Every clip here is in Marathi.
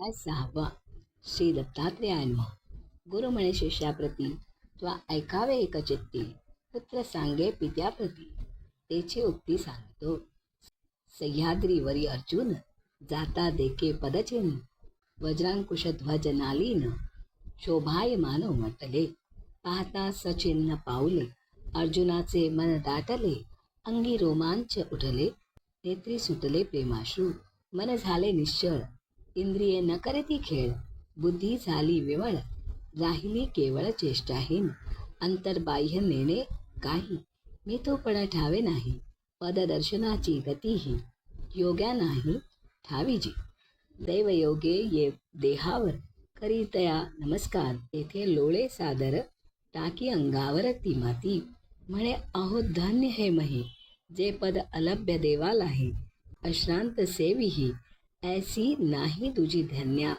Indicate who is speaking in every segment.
Speaker 1: अध्याय सहावा श्री दत्तात्रेयान्म गुरु म्हणे शिष्याप्रती त्वा ऐकावे एकचित्ती पुत्र सांगे पित्याप्रती. तेची उक्ती सांगतो सह्याद्रीवरी अर्जुन जाता देखे पदचिन वज्रांकुश ध्वज नालीन शोभायमान म्हटले पाहता सचिन्न पाऊले अर्जुनाचे मन दाटले अंगी रोमांच उठले. नेत्री सुटले प्रेमाश्रू मन झाले निश्चळ इंद्रिये न करती खेळ. बुद्धी झाली विवळ. राहिली केवळ चेष्टाहीन. अंतर्बाह्य नेणे काही. मी तो पण ठावे नाही. पददर्शनाची गतीही. योग्या नाही ठावीजी. दैवयोगे ये देहावर. करीतया नमस्कार. येथे लोळे सादर. टाकी अंगावर ती माती. म्हणे अहो धन्य हे मही. जे पद अलभ्य देवाला आहे अश्रांत सेवीही. ऐसी नाही तुझी धन्या.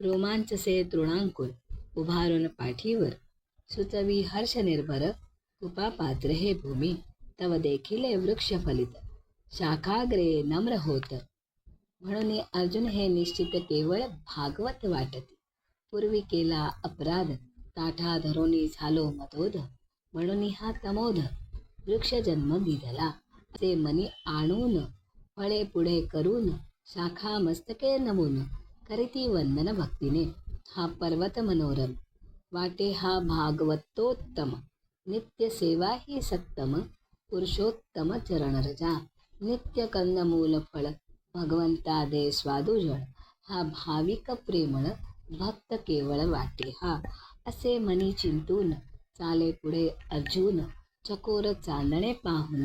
Speaker 1: रोमांचसे तृणांकुर उभारून पाठीवर सुचवी हर्ष निर्भर कृपा पात्र हे भूमी. तव देखील वृक्ष फलित शाखाग्रे नम्र होत. म्हणून अर्जुन हे निश्चित केवळ भागवत वाटते. पूर्वी केला अपराध ताठा धरोनी झालो मतोध म्हणून हा तमोध वृक्ष जन्म दिधला. ते मनी आणून फळे पुढे करून शाखा मस्तके नमून करीती वंदन भक्तीने. हा पर्वत मनोरम वाटे हा भागवतोत्तम नित्य सेवा ही सत्तम पुरुषोत्तम चरण रजा नित्य कंदमूल फळ भगवंता दे स्वादुजळ हा भाविक प्रेमळ भक्त केवळ वाटे हा. असे मनी चिंतून चाले पुढे अर्जुन चकोर चांदणे पाहून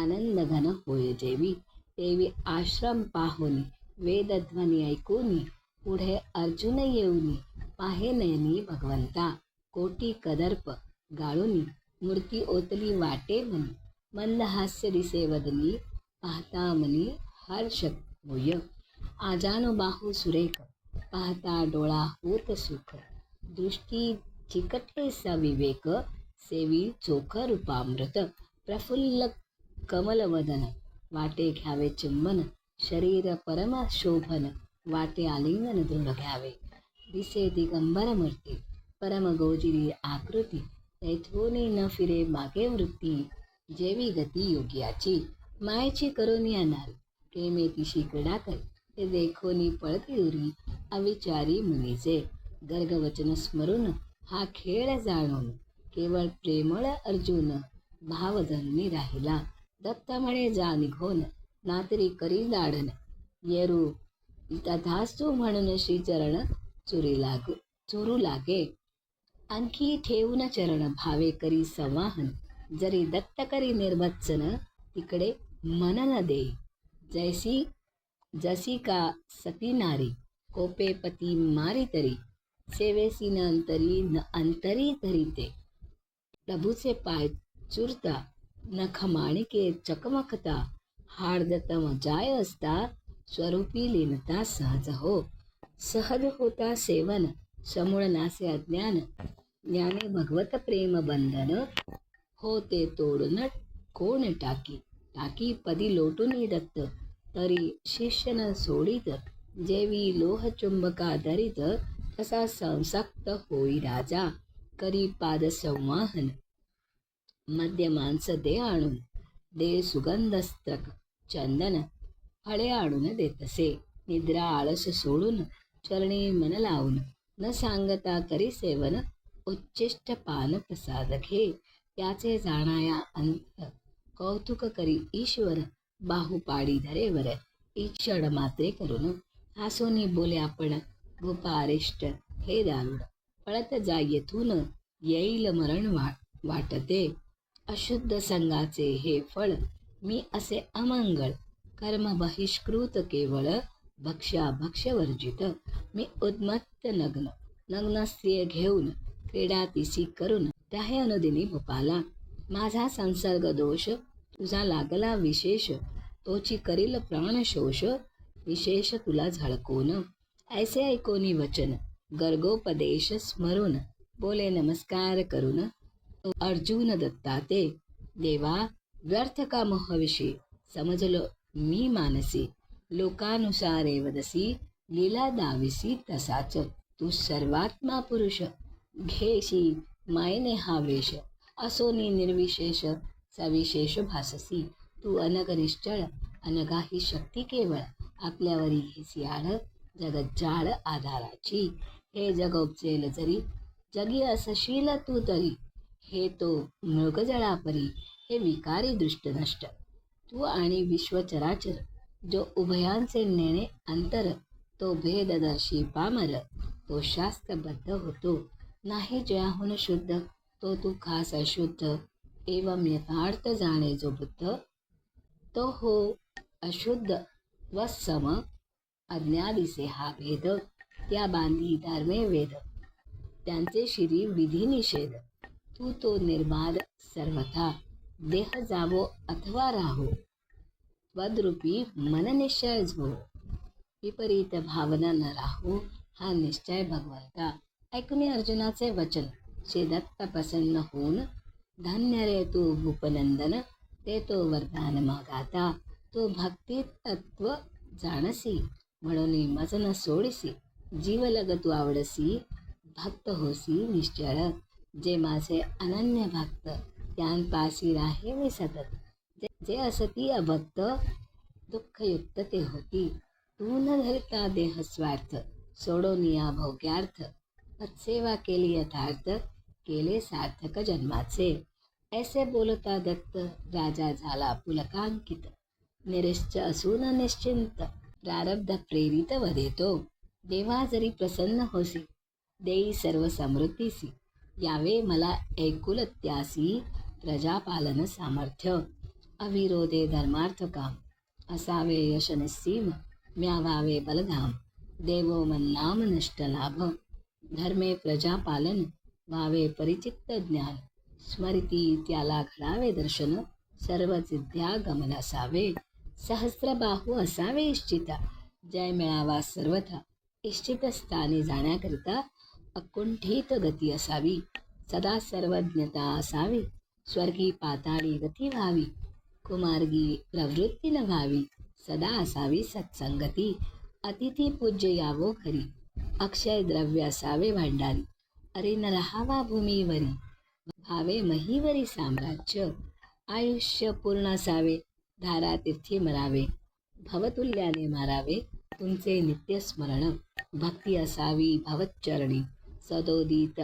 Speaker 1: आनंद घन होय जेवी. देवी आश्रम पाहुनी वेदध्वनी ऐकूनी पुढे अर्जुन येऊनी पाहे नयनी भगवंता कोटी कदर्प गाळूनी मूर्ती ओतली वाटे मनी मंद हास्य दिसे वदनी पाहता मनी हर्ष होय. आजानो बाहू सुरेख पाहता डोळा होत सुख दृष्टी चिकटे सविवेक सेवी चोख रूपामृत प्रफुल्ल कमलवदन वाटे घ्यावे चुंबन शरीर परम शोभन वाटे आलिंगन दृढ घ्यावे. दिसे दिगंबर मूर्ती परम गोजिरी आकृती तैथोनी न फिरे मागे वृत्ती. जेवी गती योग्याची मायची करोनी अनाल प्रेमे तिशी क्रीडा कर ते देखोनी पळती उरी अविचारी मुनीचे. गर्गवचन स्मरून हा खेळ जाणून केवळ प्रेमळ अर्जुन भावधर्मी राहिला. दत्त म्हणे जा निघोन नातरी करी लाडन. येरू तथास्तू म्हणून श्रीचरण चुरी लागू चुरू लागे. आणखी ठेवून चरण भावे करी संवाहन जरी दत्त करी निर्भत्सन तिकडे मन न दे. जैसी जसी का सती नारी कोपे पती मारी तरी सेवेसी न अंतरी न अंतरी तरी ते प्रभूचे पाय चुरता नख माणिके चकमकता हार्दतम जाय असता स्वरूपी लीनता सहज हो. सहज होता सेवन समूळ नासे अज्ञान. ज्ञाने भगवत प्रेम बंधन. हो ते तोडून कोण टाकी? टाकी पदी लोटून दत्त तरी शिष्य न सोडित. जेवी लोह चुंबका धरित. तसा संसक्त होई राजा. करी पाद संवाहन. मध्य मांस दे आणून दे सुगंधस्त्रक चंदन फळे आणून देतसे निद्रा आळस सोडून चरणी मन लावून न सांगता करी सेवन उच्चिष्ट पान प्रसाद घे त्याचे जाणाया अंत कौतुक करी ईश्वर बाहुपाडी धरेवर ईक्षण मात्रे करून हासोनी बोले आपण भूपारिष्ट हे दारुड पळत जा येथून येईल मरण वा वाटते अशुद्ध संगाचे हे फळ मी असे अमंगळ कर्म बहिष्कृत केवळ भक्ष्या भक्ष्य वर्जित मी उद्मत्त नग्न नग्न स्त्रिय घेऊन क्रीडा तिसी करून त्याहे अनुदिनी भूपाला. माझा संसर्ग दोष तुझा लागला विशेष तोची करील प्राणशोष विशेष तुला झळकून. ऐसे ऐकोनी वचन गर्गोपदेश स्मरून बोले नमस्कार करून तो अर्जुन दत्ताते. देवा व्यर्थ का मोहविषयी समजलो मी मानसी. लोकानुसारे वदसी लीला दाविसी तसाच. तू सर्वात्मा पुरुष. घेशी मायने हा वेश. असोनी निर्विशेष सविशेष भाससी. तू अनग निश्चळ अनगाही शक्ती केवळ. आपल्यावरी घेसी आळ जगज्जाळ आधाराची. हे जग उपजेल जरी जगी असशील तू तरी. हे तो मृगजळापरी हे विकारी दृष्ट नष्ट तू आणि विश्वचराचर जो उभयांचे नेणे अंतर तो भेददर्शी पामर तो शास्त्रबद्ध होतो. नाही जयाहून शुद्ध तो तू खास अशुद्ध एवं यथार्थ जाणे जो बुद्ध. तो हो अशुद्ध व सम अज्ञादिसे हा भेद त्या बांधी धर्मे वेद. त्यांचे शिरी विधी निषेध. तू तो निर्माद सर्वथा. देह जावो अथवा राहो. त्वद्रूपी मन निश्चयच हो विपरीत भावना न राहू हा निश्चय भगवंता. ऐकून अर्जुनाचे वचन. श्री दत्त प्रसन्न होऊन धन्य रे तू भूपनंदन. ते तो वरदान मागाता. तो भक्ती तत्व जाणसी. म्हणून मज न सोडिसी. जीवलग तू आवडसी. भक्त होसी निश्चळ. जे माझे अनन्य भक्त त्यांपासी राहे मी सतत. जे- जे असती अभक्त दुःखयुक्त ते होती. तू न धरता देह स्वार्थ सोडून या भोग्यार्थ. पत्सेवा केली यथार्थ केले सार्थक जन्माचे. ऐसे बोलता दत्त राजा झाला पुलकांकित. निरिश्च असून निश्चिंत प्रारब्ध प्रेरित वधेतो. देवा जरी प्रसन्न होसी देई सर्व समृद्धीसी यावे मला ऐकुलत्यासी प्रजापालन सामर्थ्य. अविरोधे धर्मार्थ काम. असावे यश निस्सीम म्यावावे बलधाम. देवो मन्नाम नष्ट लाभ. धर्मे प्रजापालन व्हावे परिचित्त ज्ञान. स्मृती त्याला घडावे दर्शन सर्व सिद्ध्या गमन असावे. सहस्रबाहू असावे इष्टिता जय मिळावा सर्वथा. इष्टित स्थानी जाण्याकरिता अकुंठित गती असावी. सदा सर्वज्ञता असावी. स्वर्गी पाताळी गती व्हावी. कुमार्गी प्रवृत्ती न व्हावी सदा असावी सत्संगती. अतिथी पूज्य यावो खरी. अक्षय द्रव्य असावे भांडारी. अरे न रहावा भूमीवरी. भावे महीवरी साम्राज्य. आयुष्य पूर्ण असावे. धारा तीर्थी मरावे. भवतुल्याने मारावे. तुमचे नित्य स्मरण. भक्ती असावी भवच्चरणी. सदोदित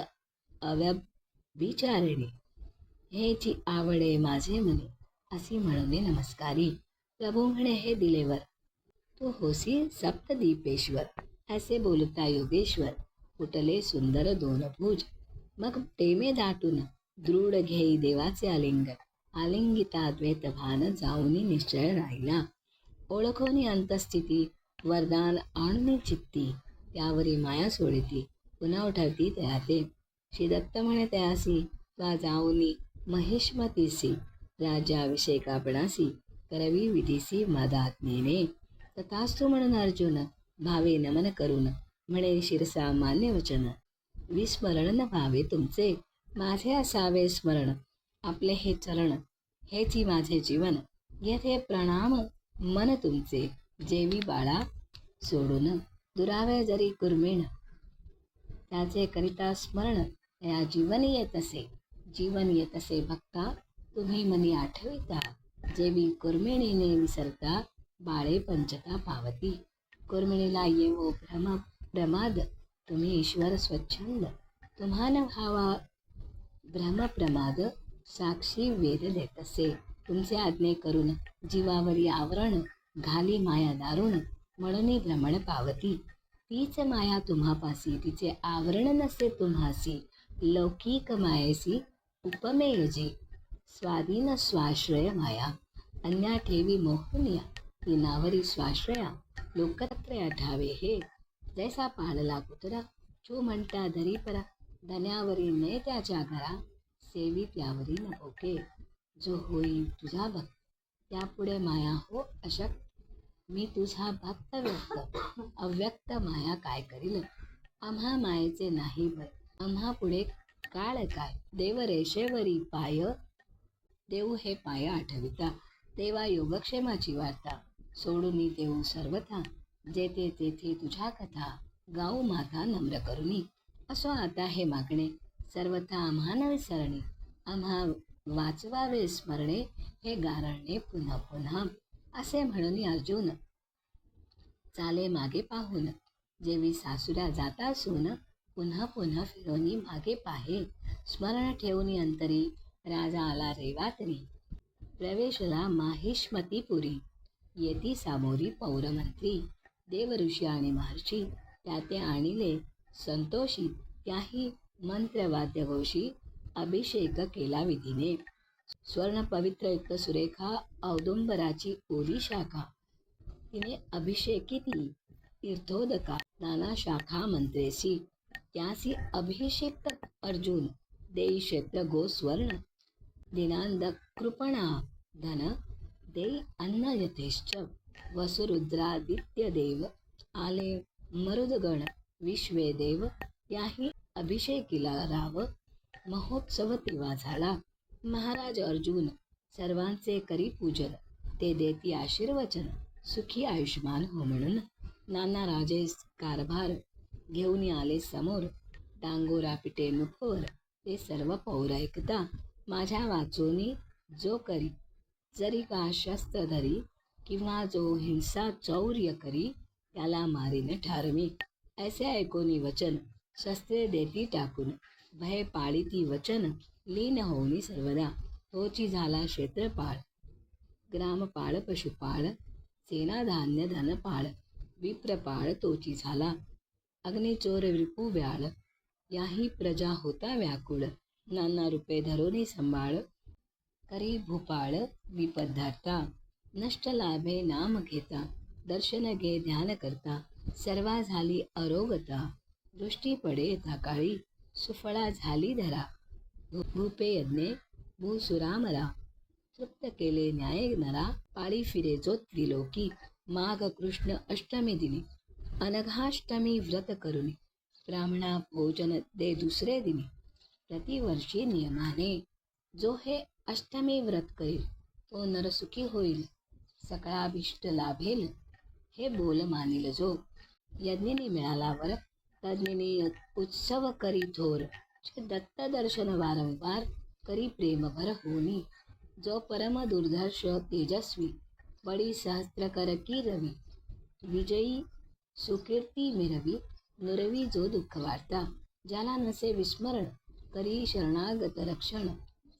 Speaker 1: अव्यभिचारिणी. हेची आवडे माझे मने अशी म्हणून नमस्कारी. प्रभू म्हणे हे दिलेवर तू होसी सप्तदीपेश्वर. असे बोलता योगेश्वर फुटले सुंदर दोन भुज मग प्रेमे दाटून दृढ घेई देवाचे आलिंगन. आलिंगिता द्वैत भान जाऊनी निश्चय राहिला. ओळखोनी अंतस्थिती वरदान आणून चित्ती. त्यावरी माया सोडिती. पुन्हा उठवती तयाते श्री दत्त म्हणे तयासी वा जाऊनी महिष्मतीसी राज्याभिषेकापणासी करवी विधीसी मदात्मेने तथास्तु म्हणून अर्जुन भावे नमन करून म्हणे शिरसा मान्य वचन. विस्मरण न भावे तुमचे माझे असावे स्मरण. आपले हे चरण हेची माझे जीवन येथे प्रणाम मन तुमचे जेवी बाळा सोडून. दुरावे जरी कुर्मीण त्याचे करिता स्मरण या जीवन येतसे जीवन येतसे भक्ता तुम्ही मनी आठविता. जेवी कुर्मिणीने विसरता बाळे पंचता पावती. कुर्मिणीला येवो भ्रम प्रमाद. तुम्ही ईश्वर स्वच्छंद. तुम्हाला भावा भ्रमप्रमाद साक्षी वेद देतसे तुमचे आज्ञे करून जीवावरी आवरण घाली माया दारुण. म्हणून भ्रमण पावती. तीच माया तुम्हापासी तिचे आवरण नसे तुम्हासी लौकिक मायेसी उपमेयजी. स्वाधीन स्वाश्रय माया अन्या ठेवी मोहनिया ती नावरी स्वाश्रया लोकत्रया ठावे हे. जैसा पाळला कुत्रा चू म्हणता धरी परा धन्यावरी ने त्याच्या घरा सेवी त्यावरी न ओके जो होई तुझा भक्त त्यापुढे माया हो अशक्त मी तुझा भक्त व्यक्त. अव्यक्त माया काय करील? आम्हा मायेचे नाही भय आम्हा पुढे काळ काय? देव रेषेवरी पाय. देऊ हे पाय आठविता. देवा योगक्षेमाची वार्ता. सोडून देऊ सर्वथा. जेथे तेथे तुझ्या कथा. गाऊ माता नम्र करुनी असो आता हे मागणे. सर्वथा आम्हा न विसरणे. आम्हा वाचवावे स्मरणे. हे गारणे पुन्हा पुन्हा. असे म्हणून अर्जुन चाले मागे पाहून. जेवी सासुऱ्या जाता सून पुन्हा पुन्हा फिरोनी मागे पाहे. स्मरण ठेवून अंतरी राजा आला रेवातरी प्रवेशला माहिष्मतीपुरी येती सामोरी पौरमंत्री. देवऋषी आणि महर्षी त्या ते आणिले. संतोषी त्याही मंत्रवाद्यघोषी अभिषेक केला विधीने. स्वर्ण पवित्र युक्त सुरेखा औदुंबराची ओली शाखा. तिने अभिषेकिती तीर्थोदका नाना शाखा मंत्रेसी. त्यासी अभिषेक अर्जुन देई क्षेत्र गो स्वर्ण दिनांद कृपणा धन देई अन्न यथेश्च वसुरुद्रादित्य देव आले मरुदगण विश्वे देव त्याही अभिषेकीला राव. महोत्सव तिवा झाला महाराज अर्जुन सर्वांचे करी पूजन ते देती आशीर्वचन सुखी आयुष्मान हो म्हणून नाना राजेस कारभार घेऊन आले समोर. डांगोरा पिटे मुखवर ते सर्व पौर ऐकता माझ्या वाचोनी जो करी जरी का शस्त्र धरी किंवा जो हिंसा चौर्य करी त्याला मारीन ठारमी. ऐसे ऐकोनी वचन शस्त्रे देती टाकून भय पाळीती वचन लीन होऊनी सर्वदा. तोची झाला क्षेत्रपाळ. ग्रामपाळ पशुपाळ सेनाधान्य धनपाळ. विप्रपाळ तोची झाला. अग्निचोर रिपू व्याळ याही प्रजा होता व्याकुळ. नाना रूपे धरोनी संभाळ. करी भूपाळ विपदार्था नष्ट लाभे नाम घेता. दर्शन घे ध्यान करता. सर्वा झाली अरोगता. दृष्टी पडे काळी. सुफळा झाली धरा. भूपे यज्ञे भूसुरामरा तृप्त केले न्याय नरा पाळी फिरे जो त्रिलोकी माघ कृष्ण अष्टमी दिनी. अनघाष्टमी व्रत करुनी. ब्राह्मणा भोजन दे दुसरे दिनी. प्रतिवर्षी नियमाने जो हे अष्टमी व्रत करील तो नरसुखी होईल. सकळाभिष्ट लाभेल हे बोल मानिल जो. यज्ञिनी मिळाला वर तज्ञिनी उत्सव करी थोर. दत्त दर्शन वारंवार करी प्रेमभर होनी जो परम दुर्धर्ष तेजस्वी बडी सहस्त्र कर की रवी विजयी सुकीर्ती मिरवी नुरवी जो दुःख वार्ता ज्याला नसे विस्मरण करी शरणागत रक्षण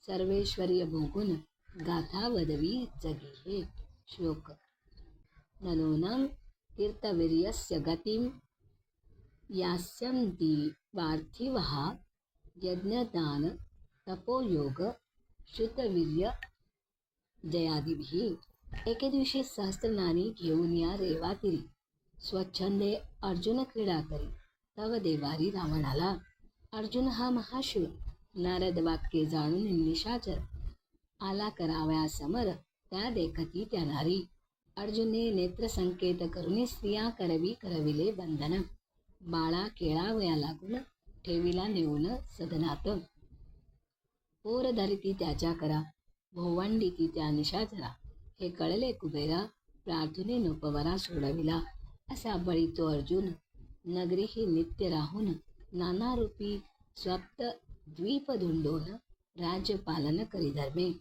Speaker 1: सर्वेश्वर्य भोगुन गाथा वदवी जगी हे श्लोक. ननोनम तीर्थवीर्यस्य गतिं यास्यन्ति पार्थिवः यज्ञदान तपोयोग श्रुतवीर्य जयादिभिः एके दिवशी सहस्त्रनानी घेऊन या रेवातीरी. स्वच्छंदे अर्जुन क्रीडा करी. तव देवारी रावणाला. अर्जुन हा महाशूर. नारद वाक्य जाणून निशाचर आला कराव्या समर. त्या देखती त्या नारी अर्जुने नेत्रसंकेत करून स्त्रिया करवी करविले बंधन. बाळा केळावया लागून ठेविला नेऊन सदनात. पोर धरिती त्याच्या करा भोवंडी ती त्या निशा धरा. हे कळले कुबेरा प्रार्थने नोपवरा सोडविला. असा बळी तो अर्जुन नगरी ही नित्य राहून नाना रूपी स्वप्त द्वीप धुंडोन राज्यपालन करी धर्मे.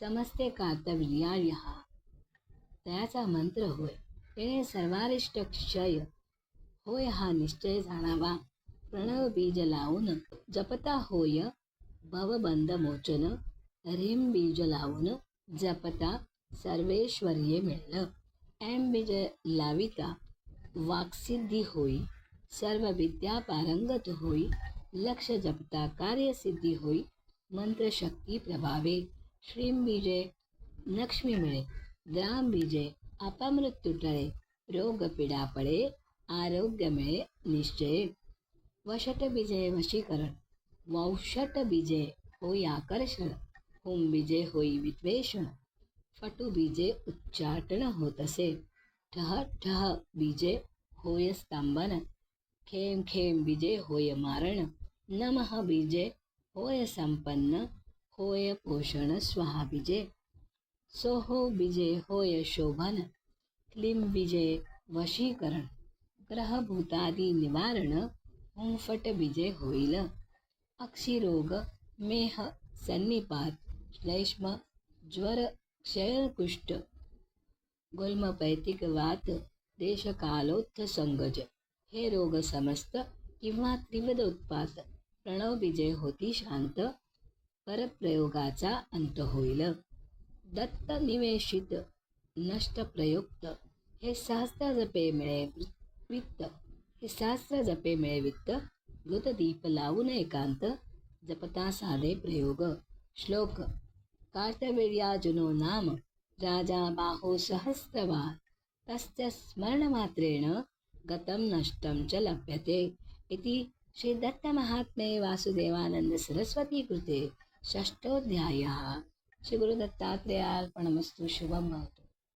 Speaker 1: समस्ते कार्तवीर्याय त्याचा मंत्र होय. हे सर्वारिष्ट क्षय होय हा निश्चय जाणावा. प्रणव बीज लावून जपता होय भवबंध मोचन ह्रीम बीज लावून जपता सर्वेश्वर्ये मिळलं एम बीज लाविता वाक्सिद्धी होई सर्व विद्या पारंगत होई लक्ष जपता कार्यसिद्धी होई मंत्रशक्ती प्रभावे श्रीम बीजे लक्ष्मी मिळे ग्राम बीजे अपमृत्यू टळे रोग पीडा पडे आरोग्य मिळे निश्चय वशट बीजे वशीकरण वौषट बीजे होई आकर्षण होम बीजे होई विद्वेषण फटू बीजे उच्चाटन होत असे ठह ठह बीजे होय स्तंभन खेम खेम बीजे होय मारण नमः बीजे होय संपन्न होय पोषण स्वाहा बीजे सोहो बीजे होय शोभन क्लीम बीजे वशीकरण ग्रहभूतादी निवारण हुंफट विजय होईल अक्षिरोग मेह सन्निपात श्लेष्म ज्वर क्षयकुष्ठ गुल्मपैतिक वात देशकालोत्थ संगज हे रोग समस्त किंवा त्रिवद उत्पात प्रणव विजय होती शांत परप्रयोगाचा अंत होईल दत्त निवेशित नष्ट प्रयुक्त हे सहस्त्र जपे मिळे वित्त हे सहस्त्र जपे मिळे गतदीप लावून एकांत जपता साधे प्रयोग श्लोक कार्तवीर्याजुनो नाम राजा बाहो सहस्रवाद तस्य स्मरणमात्रेण गतं नष्टं च लभ्यते इति श्रीदत्तमहात्म्ये वासुदेवानन्दसरस्वतीकृते षष्ठोऽध्यायः श्रीगुरुदत्तात्रेयार्पणमस्तु शुभम् भवतु